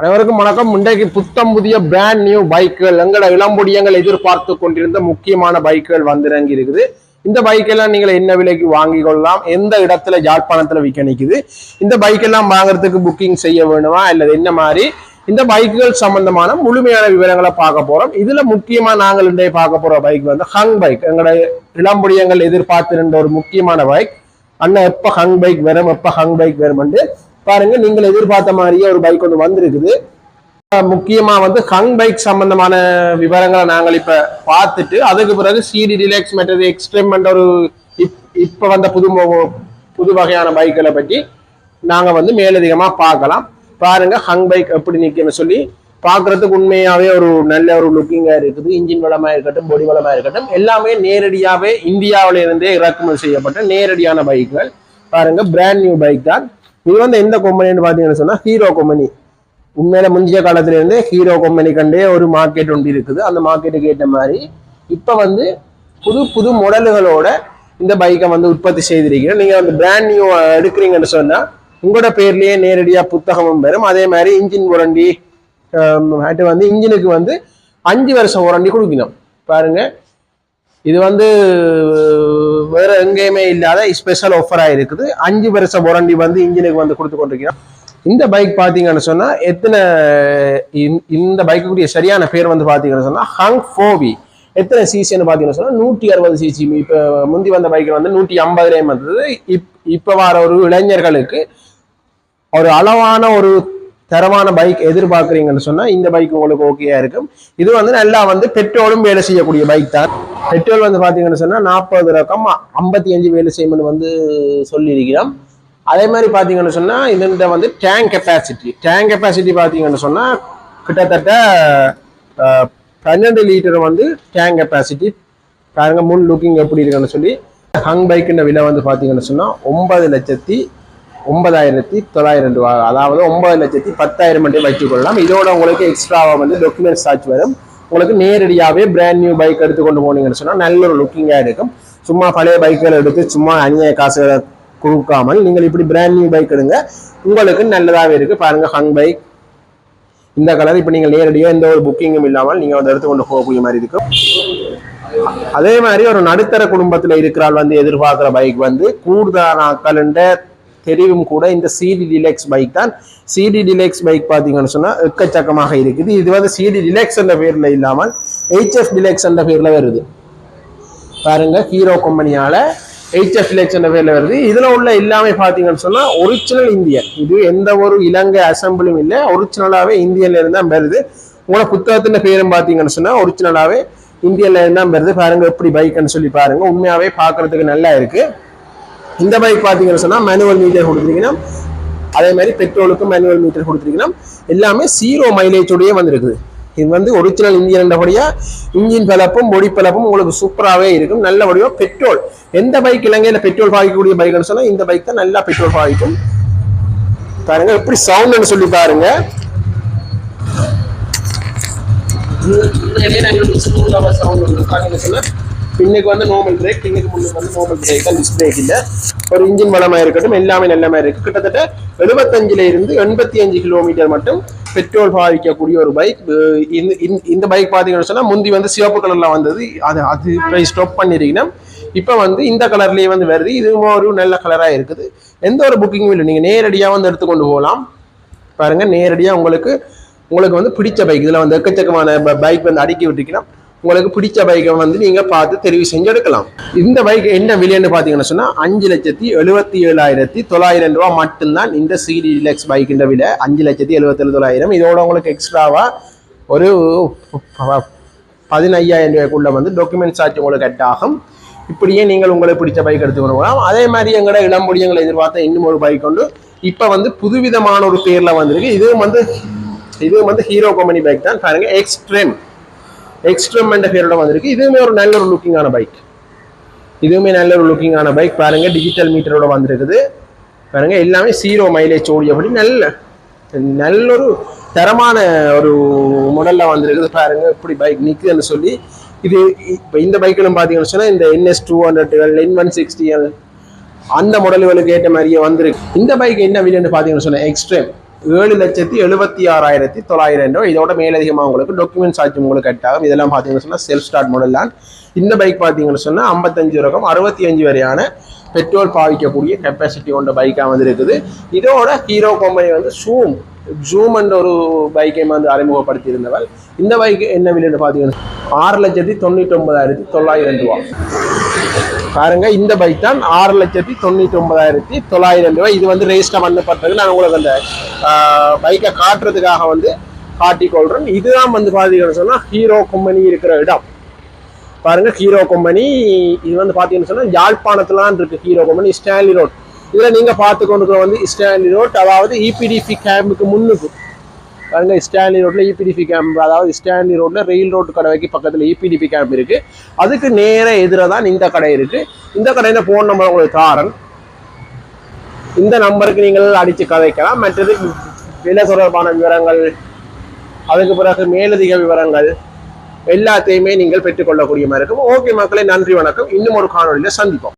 அனைவருக்கும் வணக்கம். இன்றைக்கு புத்தம் புதிய பிராண்ட் நியூ பைக்குகள் எங்களோட இளம்பொடியங்கள் எதிர்பார்த்து கொண்டிருந்த முக்கியமான பைக்குகள் வந்திறங்கி இருக்குது. இந்த பைக் எல்லாம் நீங்கள் என்ன விலைக்கு வாங்கி கொள்ளலாம்? எந்த இடத்துல யாழ்ப்பாணத்துல விற்க நிக்குது? இந்த பைக் எல்லாம் வாங்குறதுக்கு புக்கிங் செய்ய வேணுமா? அல்லது என்ன மாதிரி? இந்த பைக்குகள் சம்பந்தமான முழுமையான விவரங்களை பார்க்க போறோம். இதுல முக்கியமா நாங்கள் இன்றைய பார்க்க போற பைக் வந்து ஹங் பைக் எங்களோட இளம்பொடியங்கள் எதிர்பார்த்திருந்த ஒரு முக்கியமான பைக் அண்ணன் எப்ப ஹங் பைக் வரும்? எப்ப ஹங் பைக் வரும்னு பாருங்க நீங்கள் எதிர்பார்த்த மாதிரியே ஒரு பைக் ஒன்று வந்திருக்குது. முக்கியமாக வந்து ஹங் பைக் சம்பந்தமான விவரங்களை நாங்கள் இப்போ பார்த்துட்டு அதுக்கு பிறகு சிடி ரிலாக்ஸ் மெட்டர் எக்ஸ்ட்ரீம் என்ற ஒரு இப்- இப்போ வந்த புது புது வகையான பைக்களை பற்றி நாங்கள் வந்து மேலதிகமாக பார்க்கலாம். பாருங்க ஹங் பைக் எப்படி நிற்கணும்னு சொல்லி பார்க்குறதுக்கு உண்மையாகவே ஒரு நல்ல ஒரு லுக்கிங்காக இருக்குது. இன்ஜின் வளமாக இருக்கட்டும் பொடி வளமாக இருக்கட்டும் எல்லாமே நேரடியாகவே இந்தியாவிலேருந்தே இறக்குமதி செய்யப்பட்ட நேரடியான பைக்குகள் பாருங்க பிராண்ட் நியூ பைக் தான். இது வந்து எந்த கம்பெனின்னு பார்த்தீங்கன்னு சொன்னால் ஹீரோ கம்பெனி உண்மையில முந்தைய காலத்துலேருந்தே ஹீரோ கம்பெனி கண்டே ஒரு மார்க்கெட் ஒன்று இருக்குது. அந்த மார்க்கெட்டுக்கு ஏற்ற மாதிரி இப்போ வந்து புது புது மாடல்களோட இந்த பைக்கை வந்து உற்பத்தி செய்திருக்கிறோம். நீங்கள் வந்து பிராண்ட் நியூ எடுக்கிறீங்கன்னு சொன்னால் உங்களோட பேர்லேயே நேரடியாக புத்தகமும் பெறும் அதே மாதிரி இன்ஜின் உரண்டி அது வந்து இன்ஜினுக்கு வந்து அஞ்சு வருஷம் உரண்டி கொடுக்கணும். பாருங்க. இது வந்து வேற எங்கேயுமே இல்லாத ஸ்பெஷல் ஆஃபராக இருக்குது. அஞ்சு வருஷம் வாரண்டி வந்து இன்ஜினுக்கு வந்து கொடுத்து கொண்டிருக்கிறோம். இந்த பைக் பார்த்தீங்கன்னு சொன்னால் எத்தனை இந்த- இந்த பைக்குடைய சரியான பேர் வந்து பார்த்தீங்கன்னு சொன்னால் ஹங் ஃபோவி எத்தனை சிசின்னு பார்த்தீங்கன்னு சொன்னால் நூற்றி அறுபது சிசி இப்போ முந்தி வந்த பைக்கில் வந்து நூற்றி ஐம்பதுலேயும் வந்தது. இப் இப்போ வர ஒரு இளைஞர்களுக்கு ஒரு அளவான ஒரு தரமான பைக் எதிர்பார்க்குறீங்கன்னு சொன்னால் இந்த பைக் உங்களுக்கு ஓகேயா இருக்கும். இது வந்து நல்லா வந்து பெட்ரோலும் வேலை செய்யக்கூடிய பைக் தான். பெட்ரோல் வந்து பார்த்தீங்கன்னு சொன்னால் நாற்பது ரகம் ஐம்பத்தி அஞ்சு வேலை செய்யும்னு வந்து சொல்லியிருக்கிறோம். அதே மாதிரி பார்த்தீங்கன்னு சொன்னால் இதுன்ற வந்து டேங்க் கெப்பாசிட்டி டேங்க் கெப்பாசிட்டி பார்த்தீங்கன்னு சொன்னால் கிட்டத்தட்ட பன்னெண்டு லிட்டர் வந்து டேங்க் கெப்பாசிட்டி பாருங்க முன் லுக்கிங் எப்படி இருக்குன்னு சொல்லி. ஹங் பைக்குன்ற விலை வந்து பார்த்தீங்கன்னு சொன்னால் ஒன்பது லட்சத்தி ஒன்பதாயிரத்தி தொள்ளாயிரம் ரூபா. அதாவது ஒன்பது லட்சத்தி பத்தாயிரம் மட்டும் வச்சுக்கொள்ளலாம் இதோட உங்களுக்கு எக்ஸ்ட்ராவாக வந்து டாக்குமெண்ட் சார்ஜ் வரும். உங்களுக்கு நேரடியாகவே பிராண்ட் நியூ பைக் எடுத்து கொண்டு போனீங்கன்னு சொன்னால் நல்ல ஒரு லுக்கிங்காக இருக்கும். சும்மா பழைய பைக்குகள் எடுத்து சும்மா அநியாய காசுகளை கொடுக்காமல் நீங்கள் இப்படி பிராண்ட் நியூ பைக் எடுங்க. உங்களுக்கு நல்லதாகவே இருக்குது பாருங்கள் ஹங் பைக் இந்த கலர் இப்போ நீங்கள் நேரடியாக எந்த ஒரு புக்கிங்கும் இல்லாமல் நீங்கள் வந்து எடுத்து கொண்டு போகக்கூடிய மாதிரி இருக்கும். அதே மாதிரி ஒரு நடுத்தர குடும்பத்தில் இருக்கிறாள் வந்து எதிர்பார்க்குற பைக் வந்து கூடுதலானாக்கள்ன்ற தெரிவும் கூட இந்த சிடி டிலெக்ஸ் பைக் தான். சிடி டிலெக்ஸ் பைக் பார்த்தீங்கன்னு சொன்னா எக்கச்சக்கமாக இருக்குது. இது வந்து சிடி டிலெக்ஸ் என்ற பேரில் இல்லாமல் ஹெச்எஃப் டிலெக்ஸ் என்ற பேரில் வருது. பாருங்க ஹீரோ கம்பெனியால் ஹெச்எஃப் டிலெக்ஸ் என்ற பேரில் வருது. இதில் உள்ள எல்லாமே பார்த்தீங்கன்னு சொன்னால் ஒரிஜினல் இந்தியன் இது எந்த ஒரு இலங்கை அசம்பிளும் இல்லை ஒரிஜினலாகவே இந்தியன்ல இருந்து தான் வருது. உங்களோட புத்தகத்தின் பேரும் பார்த்தீங்கன்னு சொன்னால் ஒரிஜினலாகவே இந்தியாவில் இருந்து தான் வருது. பாருங்க எப்படி பைக்குன்னு சொல்லி பாருங்க. உண்மையாகவே பார்க்கறதுக்கு நல்லா இருக்குது இந்த பைக் பார்த்தீங்கன்னு சொன்னால் மேனுவல் மீட்டர் கொடுத்துருக்கீங்கன்னா அதே மாதிரி பெட்ரோலுக்கும் மேனுவல் மீட்டர் கொடுத்துருக்கீங்கன்னா எல்லாமே ஜீரோ மைலேஜோடயே வந்துருக்குது. இது வந்து ஒரிஜினல் இந்தியன் என்றபடியா இன்ஜின் பலப்பும் பொடி பலப்பும் உங்களுக்கு சூப்பராகவே இருக்கும். நல்லபடியாக பெட்ரோல் எந்த பைக் இலங்கையில் பெட்ரோல் பாய்க்கக்கூடிய பைக்னு சொன்னால் இந்த பைக் தான் நல்லா பெட்ரோல் பாய்க்கும். பாருங்க எப்படி சவுண்ட்னு சொல்லி பாருங்க. பின்னுக்கு வந்து நார்மல் பிரேக் பின்னுக்கு முன்னுக்கு வந்து நார்மல் பிரேக் தான் டிஸ்க் பிரேக் ஒரு இன்ஜின் வளமாக இருக்கட்டும் எல்லாமே நல்ல மாதிரி இருக்கு. கிட்டத்தட்ட எழுபத்தஞ்சுல இருந்து எண்பத்தி அஞ்சு கிலோமீட்டர் மட்டும் பெட்ரோல் பாவிக்கக்கூடிய ஒரு பைக் இந்த இந்த- இந்த பைக் பார்த்தீங்கன்னு சொன்னால் முந்தி வந்து சிவப்பு கலரில் வந்தது. அது அது பிரைஸ் ஸ்டாப் பண்ணிருக்கீங்கன்னா இப்போ வந்து இந்த கலர்லேயே வந்து வருது. இதுவும் ஒரு நல்ல கலராக இருக்குது. எந்த ஒரு புக்கிங்கும் இல்லை. நீங்கள் நேரடியாக வந்து எடுத்துக்கொண்டு போகலாம். பாருங்கள் நேரடியாக உங்களுக்கு உங்களுக்கு வந்து பிடிச்ச பைக் இதில் வந்து எக்கச்சக்கமான பைக் வந்து அடுக்கி விட்டுருக்கீங்கன்னா உங்களுக்கு பிடிச்ச பைக்கை வந்து நீங்கள் பார்த்து தெரிவு செஞ்சு எடுக்கலாம். இந்த பைக் என்ன விலைன்னு பார்த்தீங்கன்னு சொன்னால் அஞ்சு லட்சத்தி எழுபத்தி ஏழாயிரத்தி தொள்ளாயிரம் ரூபா மட்டும்தான் இந்த சிடி டிலக்ஸ் பைக்கின்ற விலை. அஞ்சு லட்சத்தி எழுபத்தேழு தொள்ளாயிரம். இதோட உங்களுக்கு எக்ஸ்ட்ராவாக ஒரு பதினையாயிரம் ரூபாய்க்குள்ள வந்து டாக்குமெண்ட்ஸ் ஆச்சு உங்களுக்கு கட் ஆகும். இப்படியே நீங்கள் உங்களுக்கு பிடிச்ச பைக் எடுத்துக்கணும் அதே மாதிரி எங்களோட இளம்பொடியங்களை எதிர்பார்த்த இன்னும் ஒரு பைக் கொண்டு இப்போ வந்து புதுவிதமான ஒரு பேரில் வந்திருக்கு. இதுவும் வந்து இதுவும் வந்து ஹீரோ கம்பெனி பைக் தான். பாருங்கள் எக்ஸ்ட்ரீம் எக்ஸ்ட்ரம் என்ற பேரோட வந்திருக்கு. இதுவுமே ஒரு நல்ல ஒரு லுக்கிங்கான பைக் இதுவுமே நல்ல ஒரு லுக்கிங்கான பைக் பாருங்க டிஜிட்டல் மீட்டரோட வந்திருக்குது. பாருங்க எல்லாமே ஜீரோ மைலேஜ் ஓடியபடி நல்ல நல்ல ஒரு தரமான ஒரு மாடலில் வந்திருக்குது. பாருங்க இப்படி பைக் நிற்குதுன்னு சொல்லி இது இப்போ இந்த பைக்கிலும் பார்த்தீங்கன்னு சொன்னால் இந்த NS two hundred N one sixty அந்த மாடல்களுக்கு ஏற்ற மாதிரியே வந்திருக்கு. இந்த பைக் என்ன விலைன்னு பார்த்தீங்கன்னு சொன்னால் எக்ஸ்ட்ரீம் ஏழு லட்சத்தி எழுபத்தி ஆறாயிரத்தி தொள்ளாயிரம் ரூபாய் இதோட மேலதிகமாக உங்களுக்கு டாக்குமெண்ட் சார்ஜ் உங்களுக்கு கட் ஆகும். இதெல்லாம் பார்த்தீங்கன்னு சொன்னால் செல்ஃப் ஸ்டார்ட் மாடல் தான். இந்த பைக் பார்த்தீங்கன்னு சொன்னால் ஐம்பத்தஞ்சு ரகம் அறுபத்தி அஞ்சு வரையான பெட்ரோல் பாவிக்கக்கூடிய கெப்பாசிட்டி கொண்ட பைக்காக வந்து இருக்குது இதோட ஹீரோ கம்பெனி வந்து ஷூம் ஜூம் என்ற ஒரு பைக்கை வந்து அறிமுகப்படுத்தி இருந்தவர் இந்த பைக் என்ன விலைன்னு பார்த்தீங்கன்னா ஆறு லட்சத்தி தொண்ணூற்றி ஒன்பதாயிரத்தி தொள்ளாயிரம் ரூபா பாருங்க இந்த பைக் தான் ஆறு லட்சத்தி தொண்ணூற்றி ஒன்பதாயிரத்தி தொள்ளாயிரம் ரூபாய். இது வந்து ரெஜிஸ்டர் பண்ணப்பட்டது நான் உங்களுக்கு அந்த பைக்கை காட்டுறதுக்காக வந்து காட்டிக்கொள்றேன் இதுதான் வந்து பார்த்தீங்கன்னு சொன்னால் ஹீரோ கம்பெனி இருக்கிற இடம். பாருங்க ஹீரோ கம்பெனி இது வந்து பார்த்தீங்கன்னு சொன்னால் யாழ்ப்பாணத்துலாம் இருக்கு ஹீரோ கம்பெனி ஸ்டான்லி ரோட் இதில் நீங்கள் பார்த்து கொண்டு வந்து ஸ்டான்லி ரோட் அதாவது இபிடிபி கேம்புக்கு முன்னுக்கு. பாருங்க ஸ்டான்லி ரோட்ல இபிடிபி கேம்ப் அதாவது ஸ்டான்லி ரோட்ல ரயில் ரோடு கடைக்கு பக்கத்தில் இபிடிபி கேம்ப் இருக்கு. அதுக்கு நேர எதிராக தான் இந்த கடை இருக்கு. இந்த கடையில போன் நம்பர் உங்களுக்கு தாரன். இந்த நம்பருக்கு நீங்கள் அடித்து கதைக்கலாம். மற்றது விலை தொடர்பான விவரங்கள் அதுக்கு பிறகு மேலதிக விவரங்கள் எல்லாத்தையுமே நீங்கள் பெற்றுக்கொள்ளக்கூடிய மாதிரி இருக்கும். ஓகே மக்களே நன்றி வணக்கம். இன்னும் ஒரு காணொலியில் சந்திப்போம்.